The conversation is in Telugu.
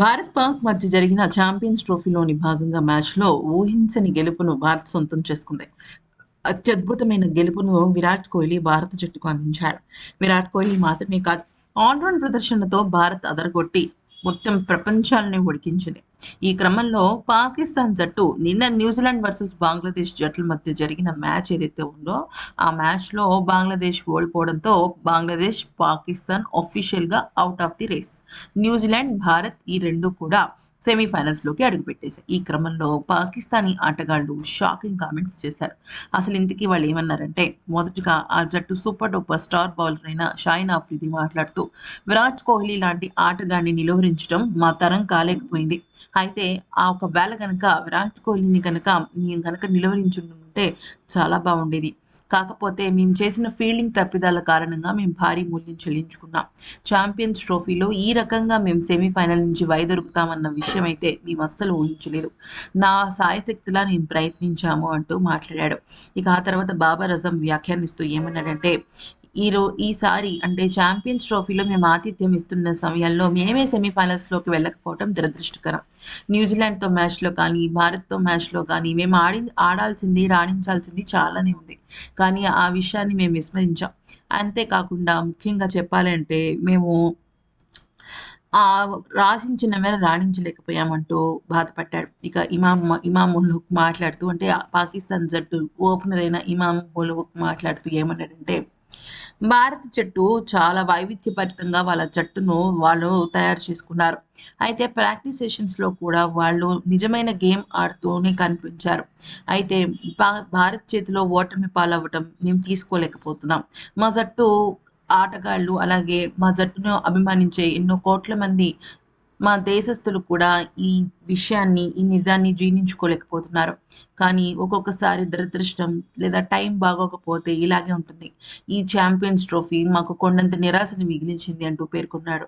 భారత్ పాక్ మధ్య జరిగిన ఛాంపియన్స్ ట్రోఫీలోని భాగంగా మ్యాచ్లో ఊహించని గెలుపును భారత్ సొంతం చేసుకుంది. అత్యద్భుతమైన గెలుపును విరాట్ కోహ్లీ భారత జట్టుకు అందించారు. విరాట్ కోహ్లీ మాత్రమే కాదు ఆల్రౌండ్ ప్రదర్శనతో భారత్ అదరగొట్టి మొత్తం ప్రపంచాలని ఉడికించింది. ఈ క్రమంలో పాకిస్తాన్ జట్టు నిన్న న్యూజిలాండ్ వర్సెస్ బంగ్లాదేశ్ జట్ల మధ్య జరిగిన మ్యాచ్ ఏదైతే ఉందో ఆ మ్యాచ్లో బంగ్లాదేశ్ ఓడిపోవడంతో Bangladesh Pakistan ఒఫీషియల్గా out of the race New Zealand Bharat ఈ రెండు కూడా సెమీఫైనల్స్లోకి అడుగుపెట్టేశారు ఈ క్రమంలో పాకిస్తానీ ఆటగాళ్ళు షాకింగ్ కామెంట్స్ చేశారు. అసలు ఇంతకీ వాళ్ళు ఏమన్నారంటే మొదటగా ఆ జట్టు సూపర్ డూపర్ స్టార్ బౌలర్ అయిన షాయిన్ ఆఫ్రిది మాట్లాడుతూ విరాట్ కోహ్లీ లాంటి ఆటగాడిని నిలువరించడం మా తరం కాలేకపోయింది. అయితే ఆ ఒకవేళ కనుక విరాట్ కోహ్లీని కనుక నేను కనుక నిలువరించుంటే చాలా బాగుండేది. కాకపోతే మేము చేసిన ఫీల్డింగ్ తప్పిదాల కారణంగా మేము భారీ మూల్యం చెల్లించుకున్నాం. ఛాంపియన్స్ ట్రోఫీలో ఈ రకంగా మేము సెమీఫైనల్ నుంచి వైదొరుకుతామన్న విషయం అయితే మేము అస్సలు ఊహించలేదు. నా సాయశక్తిలా నేను ప్రయత్నించాము అంటూ మాట్లాడాడు. ఇక ఆ తర్వాత బాబర్ రజం వ్యాఖ్యానిస్తూ ఏమన్నాడంటే ఈరో ఈసారి అంటే ఛాంపియన్స్ ట్రోఫీలో మేము ఆతిథ్యం ఇస్తున్న సమయంలో మేమే సెమీఫైనల్స్లోకి వెళ్ళకపోవడం దురదృష్టకరం. న్యూజిలాండ్తో మ్యాచ్లో కానీ భారత్తో మ్యాచ్లో కానీ మేము ఆడి ఆడాల్సింది రాణించాల్సింది చాలానే ఉంది. కానీ ఆ విషయాన్ని మేము విస్మరించాం. అంతేకాకుండా ముఖ్యంగా చెప్పాలంటే మేము ఆ రాసించిన మేర రాణించలేకపోయామంటూ బాధపడ్డాడు. ఇక ఇమామ్ ఇమామ్ హుక్ మాట్లాడుతూ అంటే పాకిస్తాన్ జట్టు ఓపెనర్ అయిన ఇమామ్ ఉల్ హుక్ మాట్లాడుతూ ఏమన్నాడంటే భారత జట్టు చాలా వైవిధ్యభరితంగా వాళ్ళ జట్టును వాళ్ళు తయారు చేసుకున్నారు. అయితే ప్రాక్టీస్ సెషన్స్లో కూడా వాళ్ళు నిజమైన గేమ్ ఆడుతూనే కనిపించారు. అయితే భారత్ చేతిలో ఓటమి పాలవ్వటం మేము తీసుకోలేకపోతున్నాం. మా జట్టు ఆటగాళ్ళు అలాగే మా జట్టును అభిమానించే ఎన్నో కోట్ల మంది మా దేశస్థులు కూడా ఈ విషయాన్ని ఈ నిజాన్ని జీర్ణించుకోలేకపోతున్నారు. కానీ ఒక్కొక్కసారి దురదృష్టం లేదా టైం బాగోకపోతే ఇలాగే ఉంటుంది. ఈ ఛాంపియన్స్ ట్రోఫీ మాకు కొండంత నిరాశను మిగిలించింది అంటూ పేర్కొన్నాడు.